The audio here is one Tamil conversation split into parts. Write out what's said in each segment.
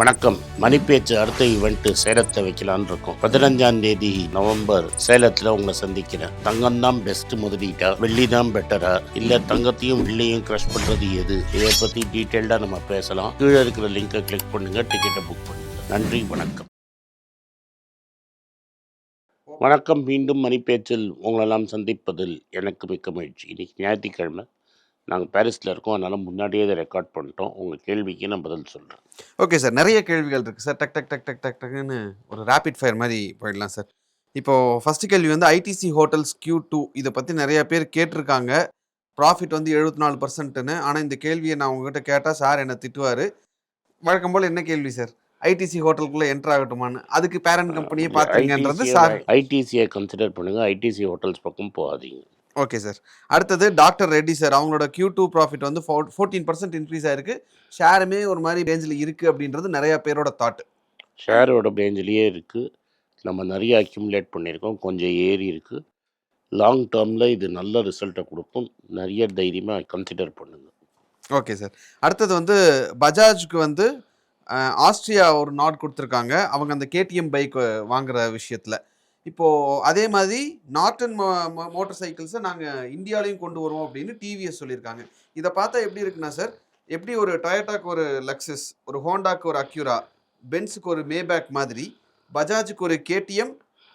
வணக்கம். மணிப்பேச்சு அடுத்த ஈவெண்ட் சேலத்தை வைக்கலான்னு இருக்கோம். பதினஞ்சாம் தேதி நவம்பர் சேலத்தில் உங்களை சந்திக்கிறேன். தங்கம் தான் பெஸ்ட் முதலீட்டா? வெள்ளி தான் பெட்டரா இல்ல தங்கத்தையும் வெள்ளியும் கிரஷ் பண்றது எது? இதை பத்தி டீட்டெயில்டா நம்ம பேசலாம். கீழே இருக்கிற லிங்கை கிளிக் பண்ணுங்க. டிக்கெட்டை புக் பண்ணுங்க. நன்றி வணக்கம். வணக்கம். மீண்டும் மணிப்பேச்சில் உங்களெல்லாம் சந்திப்பதில் எனக்கு மிக்க மகிழ்ச்சி. இன்னைக்கு ஞாயிற்றுக்கிழமை. நாங்கள் பாரிஸில் இருக்கோம். அதனால் முன்னாடியே இதை ரெக்கார்ட் பண்ணிட்டோம். உங்கள் கேள்விக்கு நான் பதில் சொல்கிறேன் ஓகே சார் நிறைய கேள்விகள் இருக்குது சார் டக் டக் டக் டக் டக் டக்குன்னு ஒரு ரேபிட் ஃபயர் மாதிரி போயிடலாம் சார் இப்போது ஃபஸ்ட்டு கேள்வி வந்து ஐடிசி ஹோட்டல்ஸ் கியூ டூ இதை பற்றி நிறைய பேர் கேட்டிருக்காங்க. ப்ராஃபிட் வந்து எழுபத்தி நாலு பர்சன்ட்னு ஆனால் இந்த கேள்வியை நான் உங்ககிட்ட கேட்டால் சார் என்னை திட்டுவார். வழக்கம் போல் என்ன கேள்வி சார் ஐடிசி ஹோட்டலுக்குள்ளே என்ட்ரு ஆகட்டுமான்னு. அதுக்கு பேரண்ட் கம்பெனியே பார்த்துங்கன்றது சார் ஐடிசியை கன்சிடர் பண்ணுங்கள் ஐடிசி ஹோட்டல்ஸ் பக்கம் போகாதீங்க. ஓகே சார் அடுத்தது டாக்டர் ரெட்டி சார் அவங்களோட கியூ டூ ப்ராஃபிட் வந்து ஃபோர்டீன் பர்சன்ட் இன்க்ரீஸ் ஆயிருக்கு. ஷேருமே ஒரு மாதிரி ரேஞ்சில் இருக்குது அப்படின்றது நிறைய பேரோட தாட் ஷேரோட ரேஞ்சிலேயே இருக்குது நம்ம நிறைய அக்யூமுலேட் பண்ணியிருக்கோம். கொஞ்சம் ஏறி இருக்குது லாங் டேர்மில் இது நல்ல ரிசல்ட்டை கொடுக்கும். நிறைய தைரியமாக கன்சிடர் பண்ணுங்கள் ஓகே சார் அடுத்தது வந்து பஜாஜ்க்கு வந்து அஹ், ஆஸ்ட்ரியா ஒரு நாட் கொடுத்துருக்காங்க. அவங்க அந்த கேடிஎம் பைக் வாங்குற விஷயத்தில். இப்போது அதே மாதிரி நார்டன் மோட்டார் சைக்கிள்ஸை நாங்கள் இந்தியாலையும் கொண்டு வருவோம் அப்படின்னு டிவிஎஸ் சொல்லியிருக்காங்க. இதை பார்த்தா எப்படி இருக்குன்னா சார் எப்படி ஒரு டொயட்டாக்கு ஒரு லக்ஸஸ் ஒரு ஹோண்டாக்கு ஒரு அக்யூரா பென்ஸுக்கு ஒரு மேபேக் மாதிரி பஜாஜுக்கு ஒரு கேடிஎம்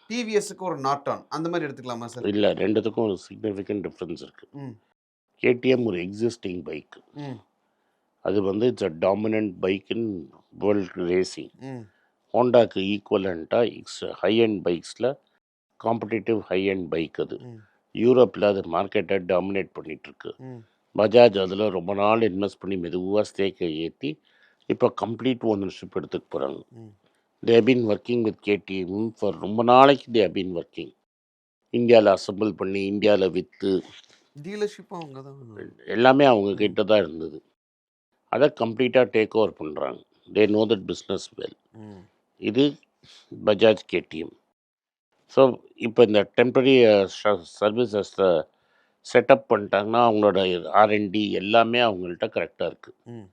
டிவிஎஸ்க்கு ஒரு நாட்டான் அந்த மாதிரி எடுத்துக்கலாமா சார்? இல்லை ரெண்டுத்துக்கும் ஒரு சிக்னிஃபிகண்ட் டிஃப்ரென்ஸ் இருக்குது கேடிஎம் ஒரு எக்ஸிஸ்டிங் பைக் அது வந்து it's a dominant bike in world racing ஹோண்டாக்கு ஈக்குவலண்ட்டாக இக்ஸ் ஹை அண்ட் பைக்ஸில் காம்படிட்டிவ் ஹை அண்ட் பைக் அது யூரோப்பில் அது மார்க்கெட்டை டாமினேட் பண்ணிகிட்ருக்கு பஜாஜ் அதில் ரொம்ப நாள் இன்வெஸ்ட் பண்ணி மெதுவாக ஸ்டேக்கை ஏற்றி இப்போ கம்ப்ளீட் ஓனர்ஷிப் எடுத்துக்க போகிறாங்க they been working with KTM for ரொம்ப நாளைக்கு தே பீன் ஒர்க்கிங் இந்தியாவில் அசம்பிள் பண்ணி இந்தியாவில் விற்று டீலர்ஷிப்பும் அவங்க தான் எல்லாமே அவங்க கிட்ட தான் இருந்தது. அதை கம்ப்ளீட்டாக டேக் ஓவர் பண்ணுறாங்க they know that business well இது பஜாஜ் கேடிஎம். ஸோ இப்போ இந்த டெம்பரரி சர்வீசஸ் செட்டப் பண்ணிட்டாங்கன்னா அவங்களோட ஆர்என்டி எல்லாமே அவங்கள்ட்ட கரெக்டாக இருக்குது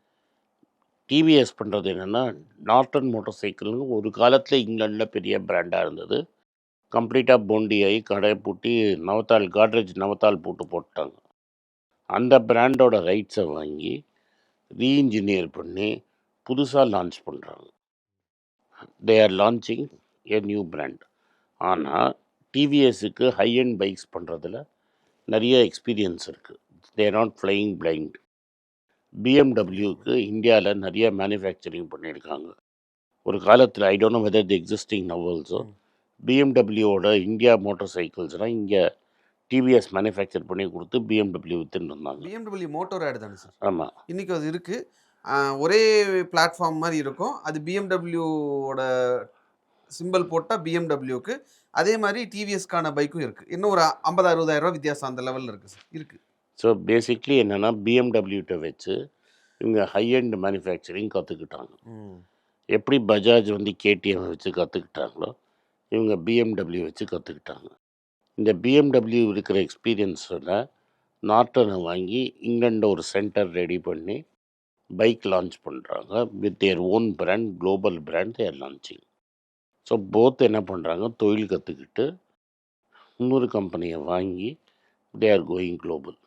டிவிஎஸ் பண்ணுறது என்னென்னா நார்டன் மோட்டார் சைக்கிள்னு ஒரு காலத்தில் இங்கிலாண்டில் பெரிய பிராண்டாக இருந்தது. கம்ப்ளீட்டாக போண்டி ஆகி கடை பூட்டி நவத்தால் காட்ரேஜ் நவத்தால் போட்டு போட்டாங்க. அந்த பிராண்டோட ரைட்ஸை வாங்கி ரீஇன்ஜினியர் பண்ணி புதுசாக லான்ச் பண்ணுறாங்க they are launching a new brand ஆனால் டிவிஎஸ்க்கு ஹை அண்ட் பைக்ஸ் பண்ணுறதுல நிறைய எக்ஸ்பீரியன்ஸ் இருக்குது தேர் நாட் ஃப்ளையிங் பிளைண்ட் பிஎம்டபிள்யூக்கு இந்தியாவில் நிறைய மேனுஃபேக்சரிங் பண்ணியிருக்காங்க. ஒரு காலத்தில் I don't know whether the existing now also hmm. பிஎம்டபிள்யூவோட India motor சைக்கிள்ஸ்லாம் இங்கே டிவிஎஸ் மேனுஃபேக்சர் பண்ணி கொடுத்து பிஎம்டபிள்யூ வித்துன்னு இருந்தாங்க. பிஎம்டபிள்யூ மோட்டோர் ஆடு தானே சார் ஆமாம் இன்னைக்கு அது இருக்கு. ஆஹ் ஒரே பிளாட்ஃபார்ம் மாதிரி இருக்கும். அது பிஎம்டபிள்யூவோட சிம்பிள் போட்டால் பிஎம்டபிள்யூக்கு அதே மாதிரி டிவிஎஸ்க்கான பைக்கும் இருக்கு. இன்னும் ஒரு ஐம்பது அறுபதாயிரம் ரூபா வித்தியாசம் அந்த லெவலில் இருக்கு சார். இருக்கு. ஸோ பேசிக்லி என்னென்னா பிஎம்டபிள்யூட்ட வச்சு இவங்க ஹை அண்ட் மேனுஃபேக்சரிங் கற்றுக்கிட்டாங்க எப்படி பஜாஜ் வந்து கேடிஎம் வச்சு கற்றுக்கிட்டாங்களோ இவங்க பிஎம்டபிள்யூ வச்சு கற்றுக்கிட்டாங்க இந்த பிஎம்டபிள்யூ இருக்கிற எக்ஸ்பீரியன்ஸோட நார்டனை வாங்கி இங்கிலாண்டில் ஒரு சென்டர் ரெடி பண்ணி பைக் லான்ச் பண்ணுறாங்க with their own brand global brand they're launching so both என்ன பண்ணுறாங்க தொழில் கற்றுக்கிட்டு இன்னொரு கம்பெனியை வாங்கி they are going global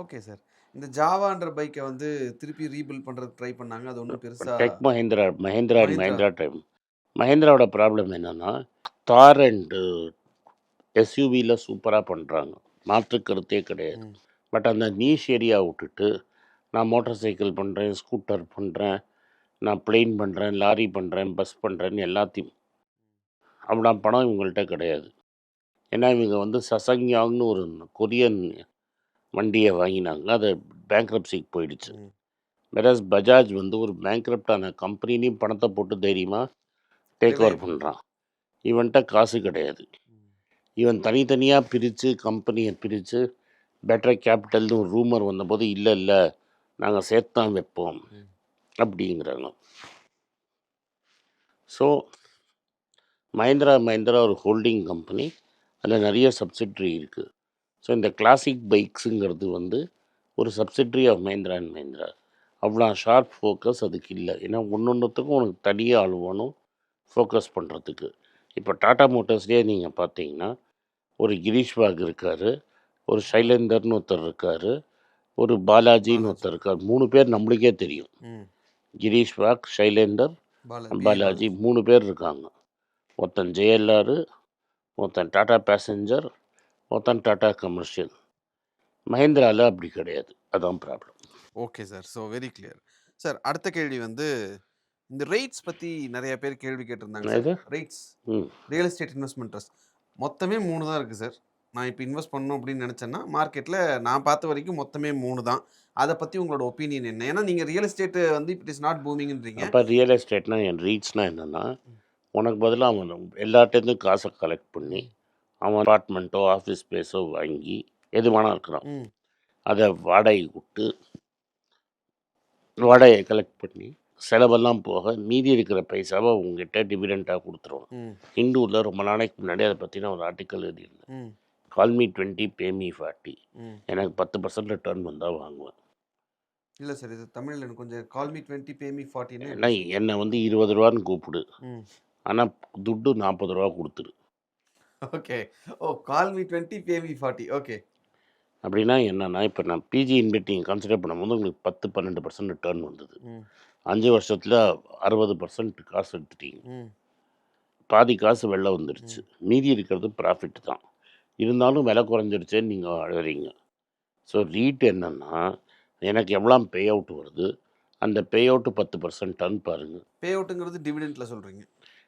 okay sir இந்த ஜாவான்ற பைக்கை வந்து திருப்பி ரீபில்ட் பண்ணுறதுக்கு ட்ரை பண்ணாங்க. அது ஒன்றும் பெருசாக tech Mahendra Mahendra and Mahindra. Time மஹேந்திராவோட problem என்னென்னா தார் அண்டு எஸ்யூவியில் சூப்பராக பண்ணுறாங்க மாற்று கருத்தே கிடையாது. பட் அந்த நீஷ் ஏரியா விட்டுட்டு நான் மோட்டார் சைக்கிள் பண்ணுறேன் ஸ்கூட்டர் பண்ணுறேன் நான் பிளெயின் பண்ணுறேன் லாரி பண்ணுறேன் பஸ் பண்ணுறேன்னு எல்லாத்தையும். அவ்வளோ பணம் இவங்கள்ட்ட கிடையாது. ஏன்னா இவங்க வந்து சசங்யாங்னு ஒரு கொரியன் வண்டியை வாங்கினாங்க. அது பேங்க்ரப்சிக்கு போயிடுச்சு. வெரஸ் பஜாஜ் வந்து ஒரு பேங்க்ரப்டான கம்பெனிலையும் பணத்தை போட்டு தைரியமாக டேக் ஓவர் பண்ணுறான் இவன்கிட்ட காசு கிடையாது. இவன் தனித்தனியாக பிரித்து கம்பெனியை பிரித்து பெட்டர் கேபிட்டல்னு ஒரு ரூமர் வந்தபோது இல்லை இல்லை நாங்கள் சேர்த்தான் வைப்போம். அப்படிங்கிறாங்க. ஸோ மஹேந்திரா மஹேந்திரா ஒரு ஹோல்டிங் கம்பெனி அதில் நிறைய சப்சிட்ரி இருக்குது ஸோ இந்த கிளாசிக் பைக்ஸுங்கிறது வந்து ஒரு subsidiary of Mahindra and Mahindra அவ்வளோ ஷார்ப் ஃபோக்கஸ் அதுக்கு இல்லை. ஏன்னா ஒன்று ஒன்றுத்துக்கும் உனக்கு தனியாக ஆள் வேணும் ஃபோக்கஸ் பண்ணுறதுக்கு இப்போ டாடா மோட்டார்ஸ்லேயே நீங்கள் பார்த்தீங்கன்னா ஒரு கிரீஷ் பாக் இருக்கார் ஒரு சைலேந்தர்னு ஒருத்தர் இருக்கார். ஒரு பாலாஜின்னு ஒருத்தர் இருக்கார். மூணு பேர் நம்மளுக்கே தெரியும். கிரீஷ் பாக் சைலேந்தர் பாலாஜி மூணு பேர் இருக்காங்க. ஒருத்தன் ஜேஎல்ஆர் ஒருத்தன் டாடா பேசஞ்சர் ஒருத்தன் டாடா கமர்ஷியல். மஹேந்திராவில் அப்படி கிடையாது. அதான் problem. Okay sir. So very clear. Sir அடுத்த கேள்வி வந்து இந்த ரேட்ஸ் பற்றி நிறைய பேர் கேள்வி கேட்டிருந்தாங்க ரேட்ஸ். ம். Real estate investment trust. மொத்தமே மூணு தான் இருக்குது சார். நான் இப்போ இன்வெஸ்ட் பண்ணணும் அப்படின்னு நினச்சேன்னா மார்க்கெட்டில் நான் பார்த்த வரைக்கும் மொத்தமே மூணு தான். அதை பற்றி உங்களோட ஒப்பீனியன் என்ன? ஏன்னா நீங்கள் ரியல் எஸ்டேட் வந்து இட் இஸ் நாட் பூமிங்ன்றீங்க அப்போ ரியல் எஸ்டேட்னா என் ரீச்னா என்னென்னா உனக்கு பதிலாக அவன் எல்லார்ட்டேருந்தும் காசை கலெக்ட் பண்ணி அவன் அப்பார்ட்மெண்ட்டோ ஆஃபீஸ் ஸ்பேஸோ வாங்கி எது வேணா இருக்கிறான் அதை வாடகை விட்டு வாடகையை கலெக்ட் பண்ணி செலவெல்லாம் போக மீதி இருக்கிற பைசாவை உங்ககிட்ட டிவிடெண்ட்டாக கொடுத்துருவான். ம். ஹிந்துவில் ரொம்ப நாளைக்கு முன்னாடி அதை பற்றின ஒரு ஆர்டிக்கல் எழுதியிருந்தேன். கால்மி டுவெண்ட்டி பேமி ஃபார்ட்டி ம். எனக்கு பத்து பர்சன்ட் ரிட்டர்ன் வந்தால் வாங்குவேன். இல்லை சார் இது தமிழில் எனக்கு கொஞ்சம் கால்மி டுவெண்ட்டி பேமி ஃபார்ட்டின்னு ஏன்னா என்னை வந்து இருபது ரூபான்னு கூப்பிடு. ம். ஆனால் துட்டு நாற்பது ரூபா கொடுத்துரு. Okay. Oh call me twenty pay me forty okay. அப்படின்னா என்னன்னா இப்போ நான் பிஜி இன்வெஸ்டிங் கன்சிடர் பண்ணும்போது உங்களுக்கு பத்து பன்னெண்டு பர்சன்ட் ரிட்டர்ன் வந்தது. ம். அஞ்சு வருஷத்தில் அறுபது பர்சன்ட் காசு எடுத்துட்டீங்க. ம். பாதி காசு வெளில வந்துடுச்சு மீதி இருக்கிறது ப்ராஃபிட் தான். இருந்தாலும் விலை குறைஞ்சிருச்சேன்னு நீங்கள் அழுறீங்க ஸோ ரீட் என்னென்னா எனக்கு எவ்வளோ பே அவுட் வருது? அந்த பே அவுட்டு பத்து பர்சன்ட் பாருங்கள் பே அவுட்டுங்கிறது டிவிடெண்ட்டில் சொல்கிறீங்க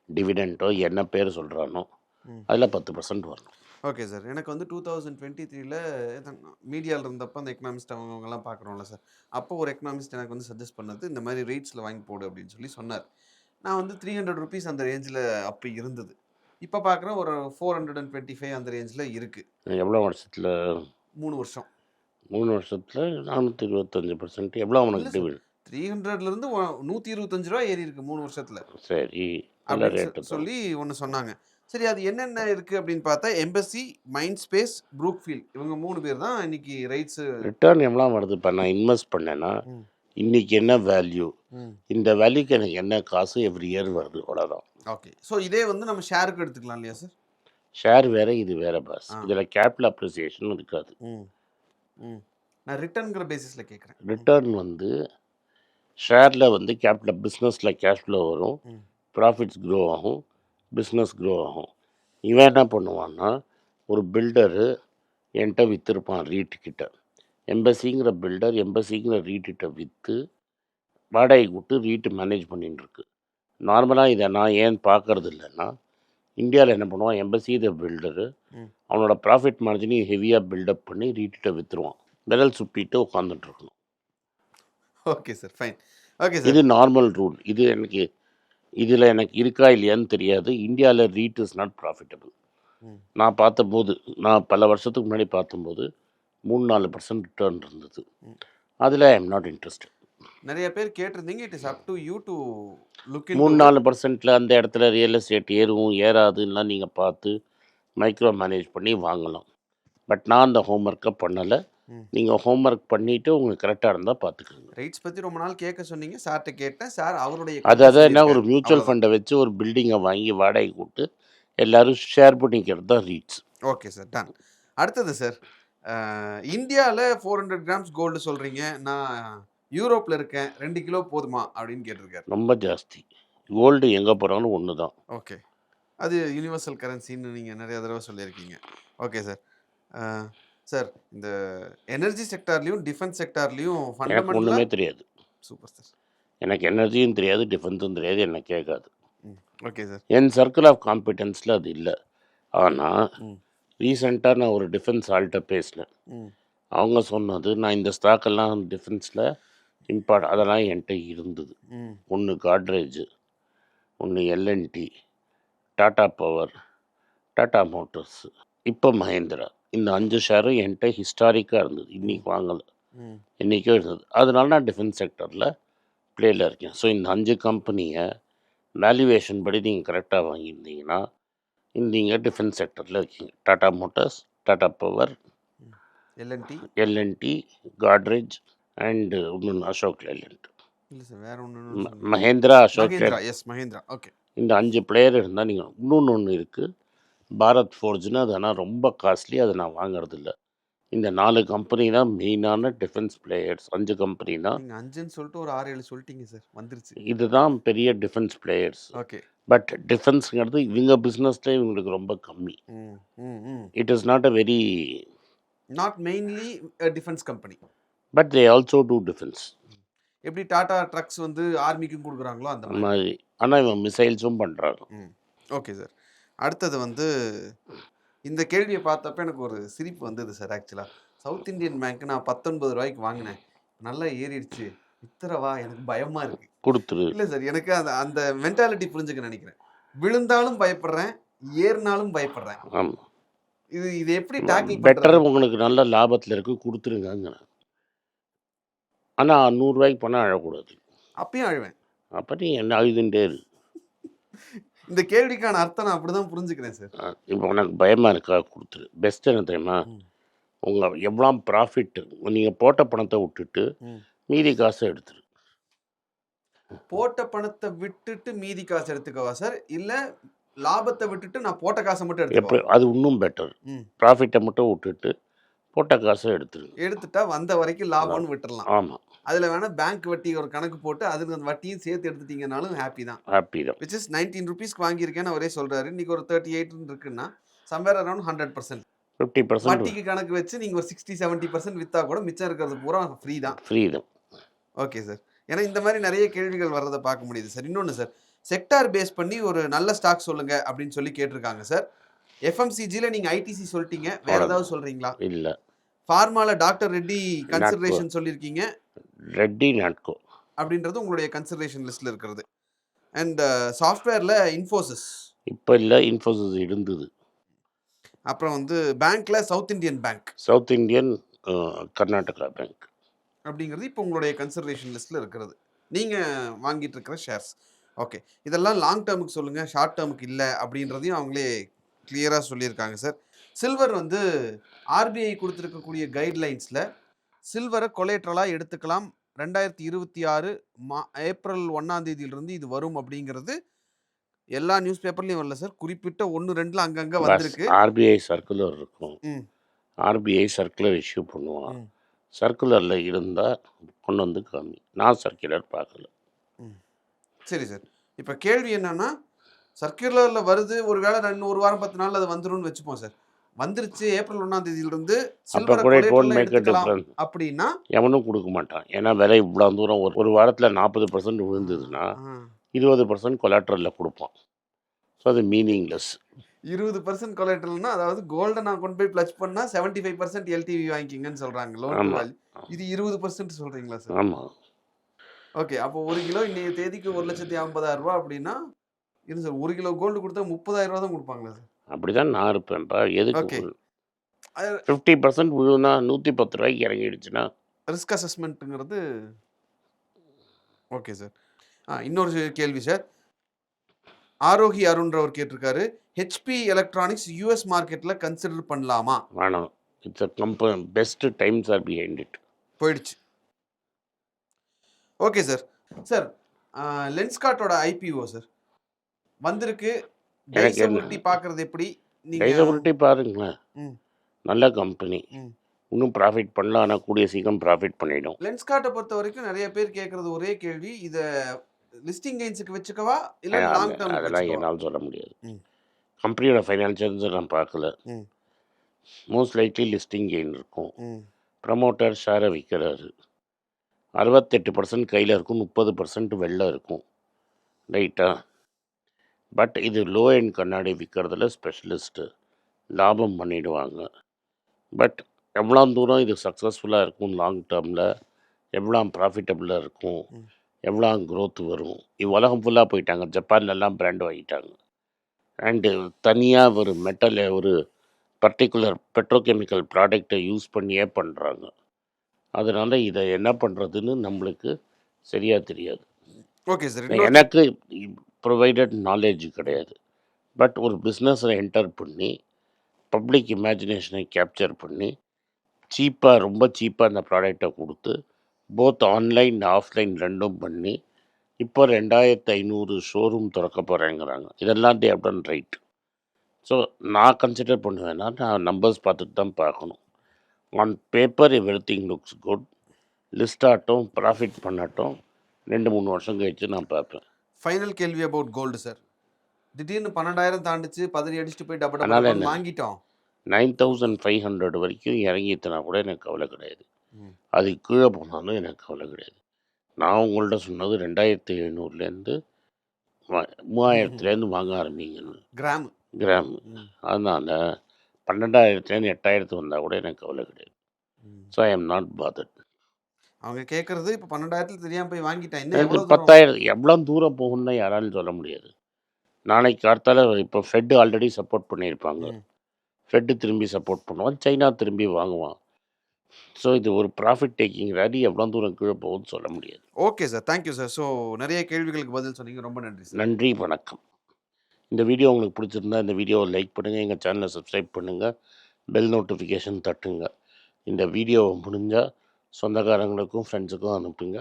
டிவிடெண்ட்டோ என்ன பேர் சொல்கிறானோ. அதில் பத்து பர்சன்ட் வரணும். ஓகே சார் எனக்கு வந்து டூ தௌசண்ட் டுவெண்ட்டி த்ரீல மீடியாவில் இருந்தப்போ அந்த எக்கனாமிஸ்ட் அவங்க அவங்கெல்லாம் பார்க்குறோம்ல சார் அப்போ ஒரு எக்கனாமிஸ்ட் எனக்கு வந்து சஜஸ்ட் பண்ணது இந்த மாதிரி ரேட்ஸில் வாங்கி போடு அப்படின்னு சொல்லி சொன்னார். நான் வந்து த்ரீ ஹண்ட்ரட் ருபீஸ் அந்த ரேஞ்சில் அப்போ இருந்தது. இப்போ பார்க்குறேன் ஒரு four hundred and twenty five அந்த ரேஞ்சில் இருக்குது எவ்வளோ வருஷத்தில்? மூணு வருஷம். மூணு வருஷத்தில் நானூற்றி இருபத்தஞ்சி பர்சன்ட் எவ்வளோ உனக்கு. டிவிடெண்ட் த்ரீ ஹண்ட்ரட்லேருந்து நூற்றி இருபத்தஞ்சு ரூபா ஏறி இருக்கு மூணு வருஷத்தில். சரி அப்படின்னு சொல்லி ஒன்று சொன்னாங்க. சரி அது என்னென்ன இருக்குது அப்படின்னு பார்த்தா எம்பசி மைண்ட் ஸ்பேஸ் ப்ரூக்ஃபீல்ட் இவங்க மூணு பேர் தான் இன்னைக்கு ரைட்ஸு ரிட்டர்ன் எவ்வளோ வருது? இப்போ நான் இன்வெஸ்ட் பண்ணேன்னா. இன்னைக்கு என்ன வேல்யூ இந்த வேல்யூக்கு எனக்கு என்ன காசு எவ்ரி இயர் வருது? அவ்வளோதான் ஓகே ஸோ இதே வந்து நம்ம ஷேருக்கு எடுத்துக்கலாம் இல்லையா சார் ஷேர் வேற இது வேற பாஸ். இதில் கேபிட்டல் அப்ரிசியேஷன் இருக்காது. நான் ரிட்டர்ன்கிற பேசிஸில் கேட்குறேன். ரிட்டர்ன் வந்து ஷேரில் வந்து கேபிட்டல் பிஸ்னஸில் கேஷ் ஃப்ளோ வரும். ப்ராஃபிட்ஸ் க்ரோ ஆகும். பிஸ்னஸ் க்ரோ ஆகும். இவன் என்ன பண்ணுவான்னா ஒரு பில்டரு என்கிட்ட விற்றுருப்பான் ரீட் கிட்ட. எம்பசிங்கிற பில்டர் எம்பசிங்கிற ரீட்டிட்ட விற்று வாடகை விட்டு ரீட்டு மேனேஜ் பண்ணிட்டு இருக்கு. நார்மலாக இதை நான் ஏன் பார்க்கறது இல்லைன்னா இந்தியாவில் என்ன பண்ணுவான்? Embassy the builder. அவனோட ப்ராஃபிட் மார்ஜினையும் ஹெவியாக பில்டப் பண்ணி ரீட்டிட்ட விற்றுருவான் விரல் சுப்பிட்டு உட்காந்துட்டு இருக்கணும். Okay sir fine okay sir இது நார்மல் ரூல் இது எனக்கு இதில் எனக்கு இருக்கா இல்லையான்னு தெரியாது. இந்தியாவில் ரீட் இஸ் நாட் ப்ராஃபிட்டபிள். நான் பார்த்தபோது நான் பல வருஷத்துக்கு முன்னாடி பார்த்தபோது மூணு நாலு பர்சன்ட் ரிட்டர்ன் இருந்தது. அதில் ஐ எம் நாட் இன்ட்ரெஸ்டட் நிறைய பேர் கேட்டிருந்தீங்க it is up to you to look மூணு நாலு பர்சன்ட்டில் அந்த இடத்துல ரியல் எஸ்டேட் ஏறும் ஏறாதுன்னா நீங்கள் பார்த்து மைக்ரோ மேனேஜ் பண்ணி வாங்கலாம். பட் நான் அந்த ஹோம்ஒர்க்கை பண்ணலை. நீங்கள் ஹோம்ஒர்க் பண்ணிவிட்டு உங்களுக்கு கரெக்டாக இருந்தால் பார்த்துக்கோங்க. ரைட்ஸ் பற்றி ரொம்ப நாள் கேட்க சொன்னீங்க. சார்கிட்ட கேட்டேன். சார் அவருடைய அதாவது என்ன ஒரு மியூச்சுவல். ஃபண்டை வச்சு ஒரு பில்டிங்கை வாங்கி வாடகை கொடுத்து எல்லாரும் ஷேர் பண்ணிக்கிறது தான் ரீட்ஸ் ஓகே சார் டன் அடுத்தது சார் இந்தியாவில் ஃபோர் ஹண்ட்ரட் கிராம்ஸ் கோல்டு சொல்கிறீங்க நான் யூரோப்பில் இருக்கேன் ரெண்டு கிலோ போதுமா? அப்படின்னு கேட்டிருக்காரு. ரொம்ப ஜாஸ்தி. கோல்டு எங்கே போகிறாலும் ஒன்று தான் ஓகே. அது யூனிவர்சல் கரன்சின்னு நீங்கள் நிறைய தடவை சொல்லியிருக்கீங்க. ஓகே சார் சார் இந்த எனர்ஜி செக்டார்லேயும் டிஃபென்ஸ் செக்டார்லேயும் எனக்கு ஒன்றுமே தெரியாது. சூப்பர் சார் எனக்கு எனர்ஜியும் தெரியாது டிஃபென்ஸும் தெரியாது என்ன கேட்காது. ஓகே சார் என் சர்க்கிள் ஆஃப் காம்பிடன்ஸில் அது இல்லை. ஆனால். ரீசெண்டாக நான் ஒரு டிஃபென்ஸ் ஆள்கிட்ட பேசினேன். அவங்க சொன்னது நான் இந்த ஸ்டாக்கெல்லாம் டிஃபென்ஸில் இம்பார்ட் அதெல்லாம் என்கிட்ட இருந்தது. ஒன்று காட்ரேஜ் ஒன்று L and T Tata power Tata motors இப்போ மஹேந்திரா. இந்த அஞ்சு ஷேரும் என்கிட்ட ஹிஸ்டாரிக்காக இருந்தது. இன்றைக்கி வாங்கலை. என்றைக்கோ இருந்தது. அதனால நான் டிஃபென்ஸ் செக்டரில் ப்ளேயில் இருக்கேன். ஸோ இந்த அஞ்சு கம்பெனியை வேல்யூவேஷன் படி நீங்கள் கரெக்டாக வாங்கியிருந்தீங்கன்னா நீங்கள் டிஃபென்ஸ் செக்டரில் இருக்கீங்க. Tata motors Tata power L and T L and T Godrej and இன்னொன்று அசோக் லேலண்ட். இல்லை சார் வேற ஒன்று ம- மஹேந்திரா அசோக் மகேந்திரா எஸ் மகேந்திரா ஓகே இந்த அஞ்சு பிளேயர் இருந்தால் நீங்கள் இன்னொன்று ஒன்று இருக்குது பாரத் ஃபோர்ஜ்னு அது ஆனால் ரொம்ப காஸ்ட்லி அதை நான் வாங்குறது இல்ல இந்த நாலு கம்பெனி தான் மெயினான டிஃபென்ஸ் பிளேயர்ஸ் அஞ்சு கம்பெனி தான் அஞ்சுன்னு சொல்லிட்டு ஒரு ஆறு ஏழு சொல்லிட்டீங்க சார் வந்துருச்சு. இதுதான் பெரிய டிஃபென்ஸ் பிளேயர்ஸ் ஓகே பட் டிஃபென்ஸுங்கிறது இவங்க பிஸ்னஸில் இவங்களுக்கு ரொம்ப கம்மி. It is not a very not mainly defence company but they also do defence எப்படி டாடா ட்ரக்ஸ் வந்து ஆர்மிக்கும் கொடுக்குறாங்களோ அந்த மாதிரி. ஆனால் இவன் மிசைல்ஸும் பண்ணுறாங்க ம் ஓகே சார். அடுத்தது வந்து இந்த கேள்வியை பார்த்தப்ப எனக்கு ஒரு சிரிப்பு வந்தது சார் ஆக்சுவலாக சவுத் இந்தியன் பேங்க் நான் பத்தொன்பது ரூபாய்க்கு வாங்கினேன். நல்லா ஏறிடுச்சு. இத்தரவா எனக்கு பயமாக இருக்குது கொடுத்துரு. இல்லை சார் எனக்கு அந்த அந்த மென்டாலிட்டி புரிஞ்சுக்க நினைக்கிறேன். விழுந்தாலும் பயப்படுறேன் ஏறினாலும் பயப்படுறேன். ஆமாம் இது இது எப்படி டேக்கிள் பெட்டர் உங்களுக்கு நல்ல லாபத்தில் இருக்கு கொடுத்துருங்க ஆனால் நூறுரூவாய்க்கு பண்ணால் அழக்கூடாது. அப்பயும் அழுவேன். அப்போ நீ என்ன அழுதுண்டே இரு. இந்த கேள்விக்கான அர்த்தம் நான் அப்படிதான் புரிஞ்சுக்கிறேன் சார் இப்போ உனக்கு பயமாக இருக்கா? கொடுத்துரு. பெஸ்ட் என்ன தெரியுமா. உங்கள் எவ்வளோ ப்ராஃபிட்டு நீங்கள் போட்ட பணத்தை விட்டுட்டு. மீதி காசை எடுத்துரு. போட்ட பணத்தை விட்டுட்டு மீதி காசு எடுத்துக்கவா சார் இல்ல லாபத்தை விட்டுட்டு நான் போட்ட காசை மட்டும் எடுத்துக்கவா? அது இன்னும் பெட்டர். ப்ராஃபிட்டை மட்டும் விட்டுட்டு போட்ட காசை எடுத்துருங்க. எடுத்துட்டா வந்த வரைக்கும் லாபம்னு விட்டுறலாம். ஆமாம் அதுல வேணா பேங்க் வட்டி ஒரு கணக்கு போட்டு அதுக்கு அந்த வட்டியும் சேர்த்து எடுத்துட்டீங்கனாலும் ஹாப்பி தான். ஹாப்பி தான். விச் இஸ் நைன்டீன் ருபீஸ்க்கு வாங்கியிருக்கேன்னு அவரே சொல்றாரு. இன்னைக்கு ஒரு தேர்ட்டி எயிட் இருக்குன்னா somewhere around hundred percent fifty percent வட்டிக்கு கணக்கு வச்சு நீங்க ஒரு சிக்ஸ்டி செவன்ட்டி பர்சன்ட் வித்தா கூட மிச்சம் இருக்கிறது பூரா ஃப்ரீ தான். ஃப்ரீ தான். ஓகே சார் ஏன்னா இந்த மாதிரி நிறைய கேள்விகள் வர்றதை பார்க்க முடியுது சார் இன்னொன்று சார் செக்டார் பேஸ் பண்ணி ஒரு நல்ல ஸ்டாக் சொல்லுங்க அப்படின்னு சொல்லி கேட்டிருக்காங்க சார் எஃப்எம்சிஜியில் நீங்கள் ஐடிசி சொல்லிட்டீங்க. வேற. ஏதாவது சொல்றீங்களா? இல்லை. ஃபார்மால டாக்டர் ரெட்டி கன்சிடரேஷன் சொல்லியிருக்கீங்க. ரெட்டி நாட்கோ அப்படின்றது உங்களுடைய கன்சிடரேஷன் லிஸ்ட்ல இருக்கிறது. அண்ட் சாஃப்ட்வேர்ல இன்ஃபோசிஸ் இப்போ இல்லை இன்ஃபோசிஸ் இருந்தது. அப்புறம் வந்து பேங்க்ல South Indian bank South Indian Karnataka bank அப்படிங்கிறது இப்போ உங்களுடைய கன்சிடரேஷன் லிஸ்ட்ல இருக்கிறது. நீங்க வாங்கிட்டு இருக்கிற ஷேர்ஸ் ஓகே இதெல்லாம் லாங் டேர்முக்கு சொல்லுங்க. ஷார்ட் டேர்முக்கு இல்லை அப்படின்றதையும் அவங்களே கிளியராக சொல்லியிருக்காங்க சார் சில்வர் வந்து ஆர்பிஐ கொடுத்துருக்கக்கூடிய கைட்லைன்ஸில் சில்வரை கொலேட்ரலாக எடுத்துக்கலாம். ரெண்டாயிரத்தி இருபத்தி ஆறு மா ஏப்ரல் ஒன்றாம் தேதியிலிருந்து இது வரும் அப்படிங்கிறது எல்லா நியூஸ் பேப்பர்லையும் வரல சார். குறிப்பிட்ட ஒன்று ரெண்டில் அங்கங்கே வந்திருக்கு. ஆர்பிஐ சர்க்குலர் இருக்கும். ம். ஆர்பிஐ சர்க்குலர் இஷ்யூ பண்ணுவான். ம். சர்க்குலரில் இருந்தால் கொண்டு வந்து காமி. நான் சர்க்குலர் பார்க்கல. சரி சார். இப்போ கேள்வி என்னன்னா சர்க்குலரில் வருது ஒரு வேளை ரெண்டு ஒரு வாரம் பத்து நாள் அது வந்துரும்னு வச்சுப்போம் சார். வந்துருச்சு ஏப்ரல் ஒன்றாம் தேதியிலிருந்து அப்போ கூட டோன்ட் மேக் அப்படின்னா எவனும் கொடுக்க மாட்டான். ஏன்னா விலை இவ்வளோ தூரம் ஒரு ஒரு வாரத்தில் நாற்பது பர்சன்ட் விழுந்ததுன்னா இருபது பர்சன்ட் கொலாட்ரலில் கொடுப்பான். ஸோ அது மீனிங்லெஸ் இருபது பர்சன்ட் கொலேட்ரல்னா அதாவது கோல்டை நான் கொண்டு போய் ப்ளச் பண்ணா செவன்டி ஃபைவ் பர்சன்ட் எல்டிவி வாங்கிக்கிங்கன்னு சொல்றாங்க லோன். இது இருபது பர்சன்ட் சொல்றீங்களா சார் ஆமாம் ஓகே அப்போ ஒரு கிலோ இன்னைய தேதிக்கு ஒரு லட்சத்தி ஐம்பதாயிரம் ரூபா அப்படின்னா இரு சார் ஒரு கிலோ கோல்டு கொடுத்தா முப்பதாயிரம் ரூபா தான் கொடுப்பாங்களா சார் அப்படி தான் நான் இருப்பேன்ப்பா. Okay. எதுக்கு ஃபிஃப்டி பர்சன்ட் விழுனா நூற்றி பத்து ரூபாய்க்கு இறங்கிடுச்சுன்னா? ரிஸ்க் அசஸ்மெண்ட்டுங்கிறது ஓகே சார். ஆ இன்னொரு கேள்வி சார். ஆரோஹி அருண்ன்றவர் கேட்டிருக்காரு ஹெச்பி எலக்ட்ரானிக்ஸ் யூஎஸ் மார்க்கெட்டில் கன்சிடர் பண்ணலாமா? வேணாம். It's a comp best times are behind it போயிடுச்சு. Okay sir. சார் லென்ஸ்கார்ட்டோட ஐபிஓ சார். வந்திருக்கு. டைசபிலிட்டி பார்க்கறது எப்படி? டைசபிலிட்டி பாருங்களேன். நல்ல கம்பெனி. இன்னும் ப்ராஃபிட் பண்ணலாம் ஆனால் கூடிய சீக்கிரம் ப்ராஃபிட் பண்ணிடும். லென்ஸ்கார்ட்டை பொறுத்த வரைக்கும் நிறைய பேர் கேட்கறது ஒரே கேள்வி இத லிஸ்டிங் கெயின்ஸுக்கு வச்சுக்கவா? இல்ல லாங் டேர்ம் அதெல்லாம் என்னால் சொல்ல முடியாது. கம்பெனியோட ஃபைனான்சியல்ஸ் நான் பார்க்கல. மோஸ்ட் லைக்லி லிஸ்டிங் கெயின் இருக்கும். ப்ரமோட்டர் ஷேரை விற்கிறாரு அறுபத்தெட்டு பர்சன்ட் கையில் இருக்கும் முப்பது பர்சன்ட் வெளில இருக்கும். ரைட்டா பட் இது லோ எண்ட் கண்ணாடி விற்கிறதுல ஸ்பெஷலிஸ்ட்டு லாபம் பண்ணிடுவாங்க. பட் எவ்வளோ தூரம் இது சக்ஸஸ்ஃபுல்லாக இருக்கும் லாங் டேர்மில் எவ்வளோ ப்ராஃபிட்டபுளாக இருக்கும். எவ்வளோ growth வரும். இது உலகம் ஃபுல்லாக போயிட்டாங்க. ஜப்பான்லலாம் பிராண்ட் வாங்கிட்டாங்க. அண்டு தனியாக ஒரு மெட்டல் ஒரு பர்டிகுலர் பெட்ரோகெமிக்கல் ப்ராடக்டை யூஸ் பண்ணியே பண்ணுறாங்க அதனால் இதை என்ன பண்ணுறதுன்னு நம்மளுக்கு சரியாக தெரியாது. ஓகே சார் எனக்கு ப்ரொவைடட் நாலேஜ் கிடையாது. பட் ஒரு பிஸ்னஸில் என்டர் பண்ணி பப்ளிக் இமேஜினேஷனை கேப்சர் பண்ணி சீப்பாக ரொம்ப சீப்பாக அந்த ப்ராடக்டை கொடுத்து போத் ஆன்லைன் ஆஃப்லைன் ரெண்டும் பண்ணி இப்போ ரெண்டாயிரத்து ஐநூறு ஷோரூம் திறக்க போகிறேங்கிறாங்க இதெல்லாம் தே டன் ரைட் ஸோ நான் கன்சிடர் பண்ணுவேன்னா நான் நம்பர்ஸ் பார்த்துட்டு தான் பார்க்கணும். On paper everything looks good list ஆகட்டும் ப்ராஃபிட் பண்ணட்டும் ரெண்டு மூணு வருஷம் கழித்து நான் பார்ப்பேன். ஃபைனல் கேள்வி அபவுட் கோல்டு சார் திடீர்னு பன்னெண்டாயிரம் தாண்டிச்சு பதறி அடிச்சுட்டு போய் என்ன? வாங்கிட்டோம். நைன் தௌசண்ட் ஃபைவ் ஹண்ட்ரட் வரைக்கும் இறங்கிட்டுனா கூட எனக்கு கவலை கிடையாது. அது கீழே போனாலும் எனக்கு கவலை கிடையாது. நான் உங்கள்ட்ட சொன்னது ரெண்டாயிரத்தி எழுநூறுலேருந்து மூவாயிரத்துலேருந்து வாங்க ஆரம்பிங்கன்னு. கிராம். கிராம். அதனால் பன்னெண்டாயிரத்துலேருந்து எட்டாயிரத்து வந்தால் கூட எனக்கு கவலை கிடையாது. So I am not bothered அவங்க கேட்கறது இப்போ பன்னெண்டாயிரத்துல தெரியாம போய் வாங்கிட்டேன் இன்னும்? பத்தாயிரம் எவ்வளோ தூரம் போகும்னு யாராலும் சொல்ல முடியாது. நாளைக்கு கார்த்தால இப்போ ஃபெட் ஆல்ரெடி சப்போர்ட் பண்ணியிருப்பாங்க. ஃபெட்டு திரும்பி சப்போர்ட் பண்ணுவான் சைனா திரும்பி வாங்குவான். ஸோ இது ஒரு ப்ராஃபிட் டேக்கிங் ரேடி எவ்வளோ தூரம் கீழே போகும்னு சொல்ல முடியாது. Okay sir thank you sir so நிறைய கேள்விகளுக்கு பதில் சொன்னீங்க. ரொம்ப நன்றி சார் நன்றி வணக்கம். இந்த வீடியோ உங்களுக்கு பிடிச்சிருந்தா இந்த வீடியோவை லைக் பண்ணுங்கள் எங்கள் சேனலை சப்ஸ்கிரைப் பண்ணுங்கள் பெல் நோட்டிஃபிகேஷன் தட்டுங்க. இந்த வீடியோவை முடிஞ்சால் சொந்தக்காரங்களுக்கும் ஃப்ரெண்ட்ஸுக்கும் அனுப்புங்க.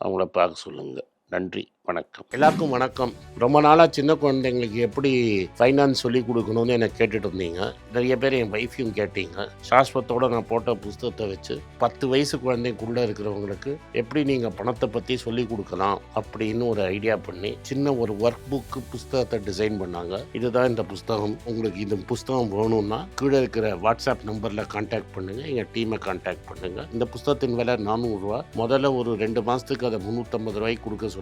அவங்கள பார்க்க சொல்லுங்கள் நன்றி வணக்கம். எல்லாருக்கும் வணக்கம். ரொம்ப நாளாக சின்ன குழந்தைங்களுக்கு எப்படி ஃபைனான்ஸ் சொல்லி கொடுக்கணும்னு எனக்கு கேட்டுட்டு இருந்தீங்க. நிறைய பேர் என் ஒய்ஃபையும் கேட்டீங்க. சாஸ்வத்தோட நான் போட்ட புஸ்தகத்தை வச்சு பத்து வயசு குழந்தைக்குள்ளே இருக்கிறவங்களுக்கு எப்படி நீங்கள் பணத்தை பற்றி சொல்லி கொடுக்கலாம் அப்படின்னு ஒரு ஐடியா பண்ணி சின்ன ஒரு ஒர்க் புக்கு புஸ்தகத்தை டிசைன் பண்ணாங்க. இதுதான் இந்த புஸ்தகம். உங்களுக்கு இந்த புஸ்தகம் வேணும்னா கீழே இருக்கிற வாட்ஸ்அப் நம்பரில் கான்டாக்ட் பண்ணுங்கள் எங்கள் டீமை கான்டாக்ட் பண்ணுங்கள் இந்த புஸ்தகத்தின் விலை நானூறுரூவா முதல்ல ஒரு ரெண்டு மாதத்துக்கு அதை முந்நூற்றம்பது ரூபாய்க்கு கொடுக்க